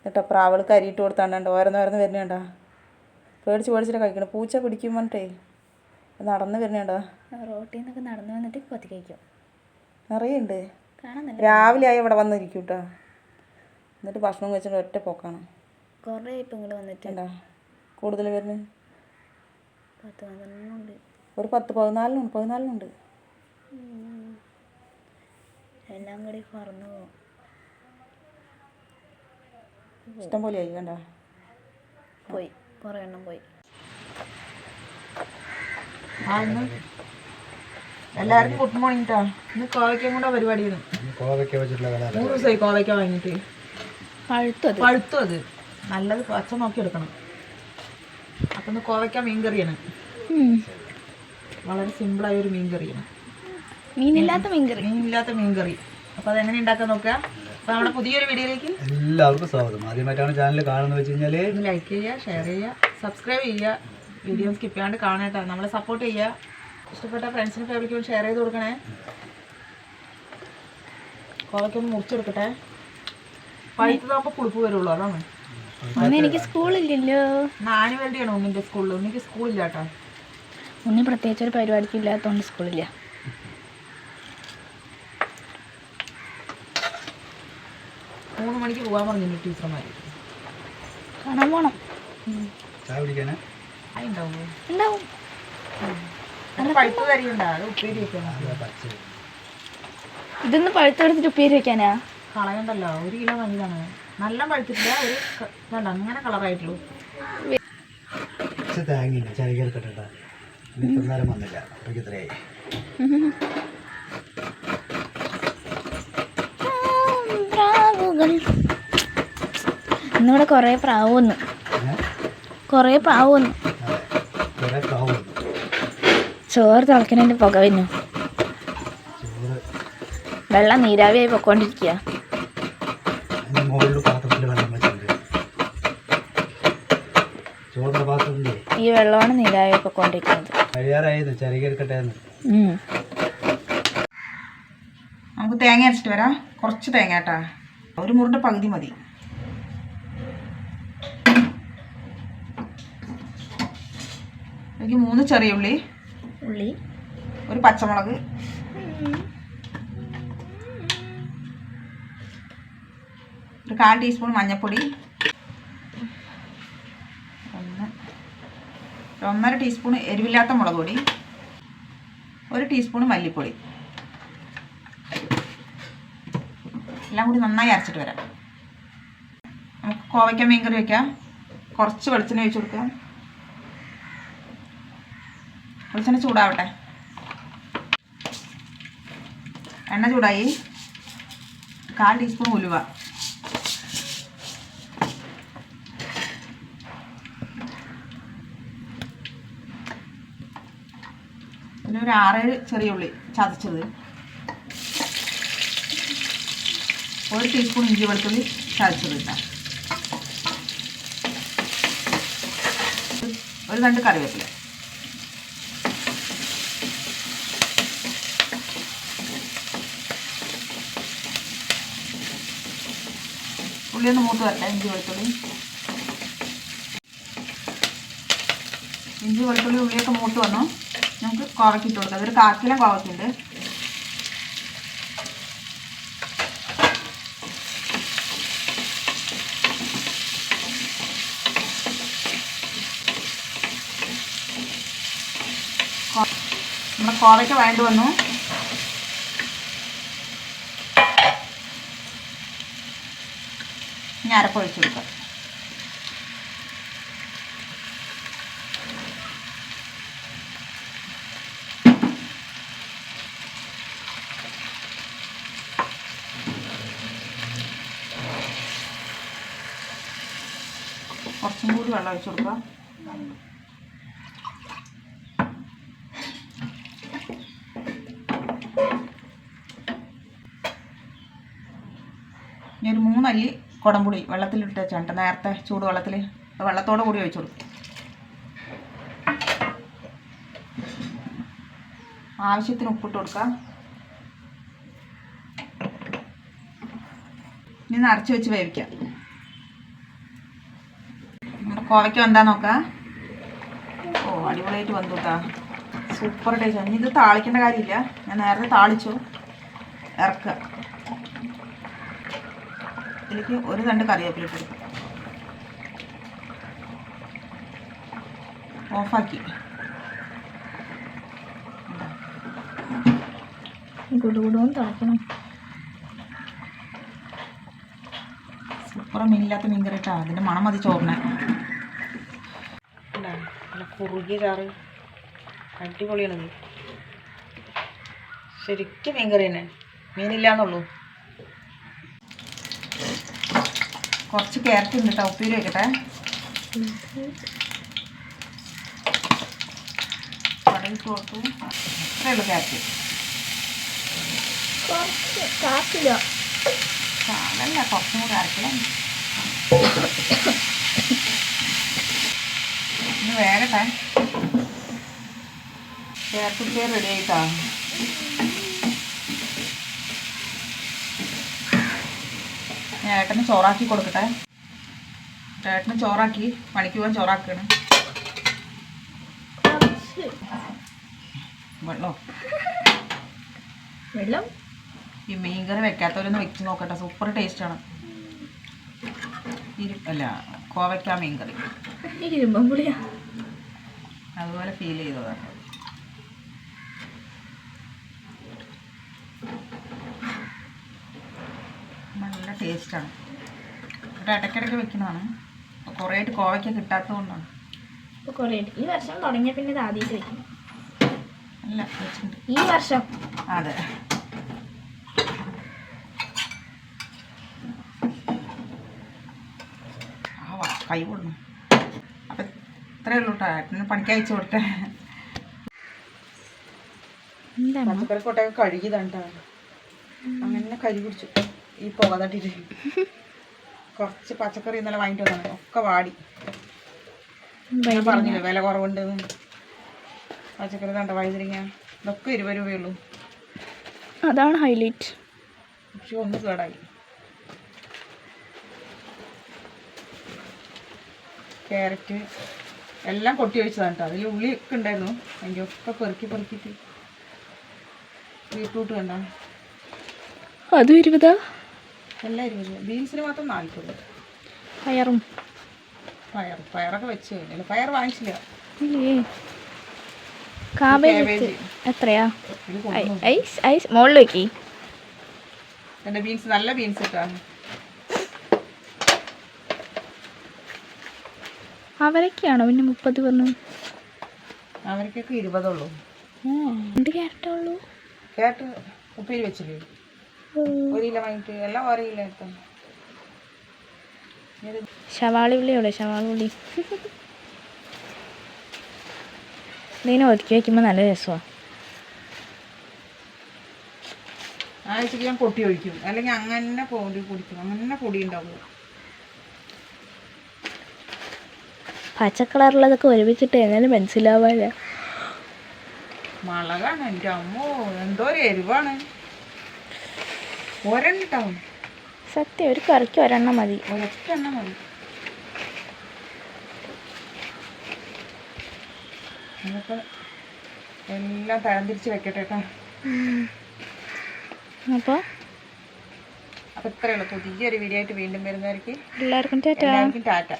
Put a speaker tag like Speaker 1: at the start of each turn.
Speaker 1: എന്നിട്ട് പ്രാവൾക്ക് അരിയിട്ട് കൊടുത്താണ്ട് ഓരോന്ന് ഓരോന്ന് വരുന്നുണ്ടാ? പേടിച്ച് പേടിച്ചിട്ട് കഴിക്കണം. പൂച്ച പിടിക്കും പറഞ്ഞിട്ടേ. നടന്ന് വരുന്നുണ്ടാ?
Speaker 2: റോട്ടിൽ നിന്നൊക്കെ നടന്നു വന്നിട്ട് കൊത്തി കഴിക്കും.
Speaker 1: നിറയെ ഉണ്ട് രാവിലെ ആയി ഇവിടെ വന്നിരിക്കും കേട്ടോ. എന്നിട്ട് ഭക്ഷണം കഴിച്ചിട്ട് ഒറ്റ പോക്കാണ്.
Speaker 2: കുറേ ഇപ്പം ഇങ്ങോട്ട് വന്നിട്ട്
Speaker 1: കൂടുതൽ വരുന്നത്
Speaker 2: പത്ത് പന്ത്രണ്ടുണ്ട്
Speaker 1: ഒരു പത്ത് പതിനാലിനുണ്ട് പതിനാലിനുണ്ട്.
Speaker 2: എല്ലാം കൂടി പറന്നു പോകും
Speaker 1: ഇഷ്ടം പോലെ ആയി കണ്ട?
Speaker 2: പോയി. കുറേ എണ്ണം പോയി.
Speaker 1: എല്ലാവർക്കും ഗുഡ് മോർണിംഗ് ട്ടാ. ഇന്ന് കോവയ്ക്കം കൂടെ പരിപാടിയാണ്.
Speaker 3: കോവയ്ക്ക വെച്ചിട്ടുള്ള കല
Speaker 1: മൂന്ന് ദിവസമായി കോവയ്ക്ക വാങ്ങിയിട്ട്.
Speaker 2: പഴുത്തത് അത്.
Speaker 1: പഴുത്തു അത്. നല്ലത് പച്ച നോക്കി എടുക്കണം. അപ്പൊ ഇന്ന് കോവയ്ക്ക മീൻ കറിയാണ് വളരെ സിമ്പിളായ ഒരു മീൻ കറിയാണ്
Speaker 2: മീനില്ലാത്ത മീൻകറി.
Speaker 1: മീനില്ലാത്ത മീൻ കറി അപ്പോൾ അതെങ്ങനെ ഉണ്ടാക്കാൻ നോക്കുക? അപ്പോൾ നമ്മുടെ പുതിയൊരു വീഡിയോയിലേക്ക്
Speaker 3: എല്ലാവർക്കും സ്വാഗതം. ആദ്യമായിട്ടാണ് ചാനൽ കാണുന്നത് വെച്ച് കഴിഞ്ഞാൽ
Speaker 1: ലൈക്ക് ചെയ്യുക ഷെയർ ചെയ്യുക സബ്സ്ക്രൈബ് ചെയ്യുക. വീഡിയോ സ്കിപ്പ് ചെയ്യാണ്ട് കാണേട്ടോ നമ്മളെ സപ്പോർട്ട് ചെയ്യുക. ഇഷ്ടപ്പെട്ട ഫ്രണ്ട്സിനും ഫാമിലിക്കും ഷെയർ ചെയ്ത് കൊടുക്കണേ. കോവയ്ക്കൊന്ന് മുറിച്ചെടുക്കട്ടെ പഴുത്തതാകുമ്പോൾ പുളിപ്പ് വരുള്ളൂ അതാണ്.
Speaker 2: അന്ന് എനിക്ക് സ്കൂളില്ലല്ലോ
Speaker 1: നാന് വേണ്ടിയാണ് ഒന്നിന്റെ സ്കൂളിൽ ഉണ്ണിക്ക് സ്കൂളില്ല കേട്ടോ.
Speaker 2: ഉണ്ണി പ്രത്യേകിച്ച് ഒരു പരിപാടിക്ക് ഇല്ലാത്തതുകൊണ്ട് സ്കൂളില്ല
Speaker 1: മൂന്ന് മണിക്ക് പോകാൻ പറഞ്ഞിട്ടുണ്ട് ടീച്ചർമാർ
Speaker 2: കാണാൻ പോണം.
Speaker 3: ചായ കുടിക്കാന്?
Speaker 1: അതുണ്ടാവുമോ
Speaker 2: ഉണ്ടാവും.
Speaker 1: അങ്ങനെ പഴുത്ത തരിയുണ്ടോ അത് ഉപ്പേരി വെക്കണം
Speaker 2: ഇതൊന്ന് പഴുത്തെടുത്തിട്ട് ഉപ്പേരി വെക്കാനാ?
Speaker 1: കളയണ്ടല്ലോ. ഒരു കിലോ വാങ്ങിയതാണ്. നല്ല പഴുത്തിട്ടില്ല ഒരു അങ്ങനെ കളറായിട്ടുള്ളൂ
Speaker 3: തേങ്ങയില്ല ചരികെ എടുക്കട്ടെ ഇന്നിപ്പം വന്നില്ല. അപ്പോഴേക്ക് ഇത്രയായി.
Speaker 2: പ്രാവുകൾ ഇന്നിവിടെ കുറേ പ്രാവ് വന്നു? കുറേ പ്രാവ് വന്നു.
Speaker 3: കുറേ കാവ് വന്നു.
Speaker 2: ചോറ് തിളക്കണതിന്റെ പുക വന്നു. വെള്ളം നീരാവിയായി പൊക്കോണ്ടിരിക്കുക ഈ വെള്ളമാണ് നീരാവി പൊക്കോണ്ടിരിക്കുന്നത്.
Speaker 1: നമുക്ക് തേങ്ങ അരച്ചിട്ട് വരാം. കുറച്ച് തേങ്ങ കേട്ടാ. ഒരു മുറിന്റെ പകുതി മതി. എനിക്ക് മൂന്ന് ചെറിയ ഉള്ളി
Speaker 2: ഉള്ളി.
Speaker 1: ഒരു പച്ചമുളക്. ഒരു കാൽ ടീസ്പൂൺ മഞ്ഞൾപ്പൊടി ഒന്ന്. ഒന്നര ടീസ്പൂൺ എരിവില്ലാത്ത മുളക് പൊടി. ഒരു ടീസ്പൂൺ മല്ലിപ്പൊടി. എല്ലാം കൂടി നന്നായി അരച്ചിട്ട് വരാം. നമുക്ക് കോവയ്ക്ക മീൻ കറി വയ്ക്കാം കുറച്ച് വെളിച്ചെണ്ണ ഒഴിച്ചു കൊടുക്കാം. വെളിച്ചെണ്ണ ചൂടാവട്ടെ. എണ്ണ ചൂടായി. കാൽ ടീസ്പൂൺ ഉലുവ. പിന്നെ ഒരു ആറേഴ് ചെറിയ ഉള്ളി ചതച്ചത്. ഒരു ടീസ്പൂൺ ഇഞ്ചി വെളുത്തുള്ളി ചതച്ചത് ഇട്ടാം ഒരു രണ്ട് കറിവേപ്പില. ഉള്ളി ഒന്ന് മൂത്ത് വരട്ടെ ഇഞ്ചി വെളുത്തുള്ളി. ഇഞ്ചി വെളുത്തുള്ളി ഉള്ളിയൊക്കെ മൂത്ത് വന്നു. നമുക്ക് കുറക്കിട്ട് കൊടുക്കാം. അതൊരു കാക്കിലും കോവയ്ക്കുണ്ട്. കോവയ്ക്ക് വഴണ്ട് വന്നു. ഇനി അരപ്പൊഴിച്ച് കൊടുക്കാം. കുറച്ചും കൂടി വെള്ളം ഒഴിച്ചു കൊടുക്കാം. മൂന്നല്ലി കുടംപുളി വെള്ളത്തിലിട്ട് വെച്ചാണ്ട് നേരത്തെ ചൂട് വെള്ളത്തിൽ വെള്ളത്തോട് കൂടി ഒഴിച്ചു കൊടുക്കും. ആവശ്യത്തിന് ഉപ്പിട്ട് കൊടുക്കാം. ഇനി നിറച്ച് വെച്ച് വേവിക്കാം. നമ്മുടെ കോവയ്ക്ക് വന്താ നോക്കാം? ഓ അടിപൊളിയായിട്ട് വന്നു കേട്ടാ സൂപ്പർ ടേസ്റ്റ്. ഇനി ഇത് താളിക്കേണ്ട കാര്യമില്ല. ഞാൻ നേരത്തെ താളിച്ചു. ഇറക്കുക. ഇതിലേക്ക് ഒരു രണ്ട് കറിവേപ്പില ഇട്ട് കൊടുക്കും. ഓഫാക്കി.
Speaker 2: ഗുടുഗുടുവും തിളയ്ക്കണം
Speaker 1: സൂപ്പർ മീനില്ലാത്ത മീൻ കറി ഇട്ടാ അതിന്റെ മണം മതി ചോറിനെ. നല്ല കുറുകിയ ചാറ് അടിപൊളിയാണത് ശരിക്കും മീൻ കറി തന്നെ. മീനില്ലാന്നുള്ളൂ. കുറച്ച് ക്യാരറ്റ് ഉണ്ട് കേട്ടോ ഉപ്പേരി വെക്കട്ടെ കടയിട്ട് കൊടുത്തു ഇത്രയേ ഉള്ളൂ ക്യാരറ്റ്
Speaker 2: കാക്കില്ല
Speaker 1: അതല്ല കുറച്ചും കൂടെ അരക്കണം. ഇന്ന് വേഗട്ടെ ക്യാരറ്റ് ഉപ്പേരി റെഡി ആയിട്ടാ. ഞാൻ ഏട്ടന് ചോറാക്കി കൊടുക്കട്ടെ. ഏട്ടന് ചോറാക്കി പണിക്ക് പോകാൻ ചോറാക്കാണ്. വെള്ളോ?
Speaker 2: വെള്ളം?
Speaker 1: ഈ മീൻകറി വെക്കാത്തവരൊന്ന് വെച്ച് നോക്കട്ടെ. സൂപ്പർ ടേസ്റ്റാണ് ആണ്. അല്ല കോവയ്ക്ക മീൻകറി.
Speaker 2: കറി
Speaker 1: അതുപോലെ ഫീൽ ചെയ്തതാണ് നല്ല ടേസ്റ്റാണ് ഇവിടെ ഇടയ്ക്കിടയ്ക്ക് വെക്കുന്നതാണ്. അപ്പോൾ കുറേ ആയിട്ട് കോവയ്ക്ക കിട്ടാത്തത് കൊണ്ടാണ്.
Speaker 2: ഇപ്പോൾ ഈ വർഷം തുടങ്ങിയ പിന്നെ ഇത് ആദ്യമായിട്ട് വെക്കുന്നു
Speaker 1: അല്ല വെച്ചിട്ടുണ്ട്.
Speaker 2: ഈ വർഷം.
Speaker 1: അതെ. കൈ കൊടുന്നു. അപ്പം ഇത്രയേ ഉള്ളൂ കേട്ടോ ഏട്ടന് പണിക്ക് അയച്ചു കൊടുത്തേ. പച്ചക്കറി കൊട്ടയൊക്കെ കഴുകിയതാണ് അങ്ങനെ കരി പിടിച്ചു. ഈ പുക തട്ടിട്ട് കുറച്ച് പച്ചക്കറി ഇന്നലെ വാങ്ങിട്ട് വന്നതാണ് ഒക്കെ വാടി. ഞാൻ പറഞ്ഞില്ലേ വില കുറവുണ്ട്. പച്ചക്കറി തണ്ട വഴുതിരിങ്ങ ഇതൊക്കെ ഇരുപത് രൂപയുള്ളൂ.
Speaker 2: അതാണ് ഹൈലൈറ്റ്
Speaker 1: പക്ഷെ ഒന്ന് കേടായി. ക്യാരറ്റ് എല്ലാം കൊട്ടി ഒഴിച്ചതാണ് കേട്ടോ അതിൽ ഉള്ളി ഒക്കെ ഉണ്ടായിരുന്നു. അതിന്റെ ഒക്കെ പെറുക്കി പെറുക്കിയിട്ട്. ബീട്രൂട്ട് കണ്ട?
Speaker 2: അതും ഇരുപതാ?
Speaker 1: എല്ലാം ഇരുപത് ബീൻസിന് മാത്രം നാൽപ്പത്
Speaker 2: പയറും.
Speaker 1: പയർ പയറൊക്കെ വെച്ച് കഴിഞ്ഞില്ല പയർ വാങ്ങിച്ചില്ല.
Speaker 2: ഇല്ലേ? കാബേജ്
Speaker 1: കാബേജ്
Speaker 2: എത്രയാ?
Speaker 1: ഇത്
Speaker 2: ഐ-
Speaker 1: കൊണ്ടുവന്നു
Speaker 2: ഐസ് ഐസ് മുകളിൽ വെക്കി.
Speaker 1: എന്റെ ബീൻസ് നല്ല ബീൻസ് ഇട്ടാണ്
Speaker 2: അവരൊക്കെയാണോ പിന്നെ മുപ്പത് പറഞ്ഞു
Speaker 1: അവരൊക്കെ ഇരുപതുള്ളൂ.
Speaker 2: രണ്ട് ക്യാരറ്റുള്ളൂ
Speaker 1: ക്യാരറ്റ് ഉപ്പേരി വെച്ചില്ലേ? ഒരു കിലോ വാങ്ങിയിട്ട് എല്ലാം ഓരോ കിലോ എടുത്തു.
Speaker 2: ശവാളി ഉള്ളി എവിടെ ശവാളി ഉള്ളി ഇതിനെ ഒതുക്കി വയ്ക്കുമ്പോൾ നല്ല രസമാണ്
Speaker 1: ആഴ്ചക്ക് ഞാൻ പൊട്ടി ഒഴിക്കും. അല്ലെങ്കിൽ അങ്ങനെ പൊടി കുടിക്കും. അങ്ങനെ പൊടി ഉണ്ടാവും
Speaker 2: പച്ച കളറുള്ളതൊക്കെ ഒരുമിച്ചിട്ട് എങ്ങനെ മനസ്സിലാവാനാണ്
Speaker 1: മുളകാണ്. എന്റെ അമ്മോ എന്തോ ഒരു എരിവാണ്. ഒരെണ്ണം.
Speaker 2: സത്യം ഒരു കറിക്ക് ഒരെണ്ണം മതി.
Speaker 1: ഒരൊറ്റ എണ്ണം മതി എല്ലാം തരംതിരിച്ച് വെക്കട്ടെ കേട്ടോ.
Speaker 2: അപ്പോൾ
Speaker 1: അപ്പോൾ ഇത്രയേ ഉള്ളൂ. പുതിയൊരു വീഡിയോ ആയിട്ട് വീണ്ടും വരുന്നവർക്ക്
Speaker 2: എല്ലാവർക്കും ടാറ്റാ.
Speaker 1: എല്ലാവർക്കും ടാറ്റ.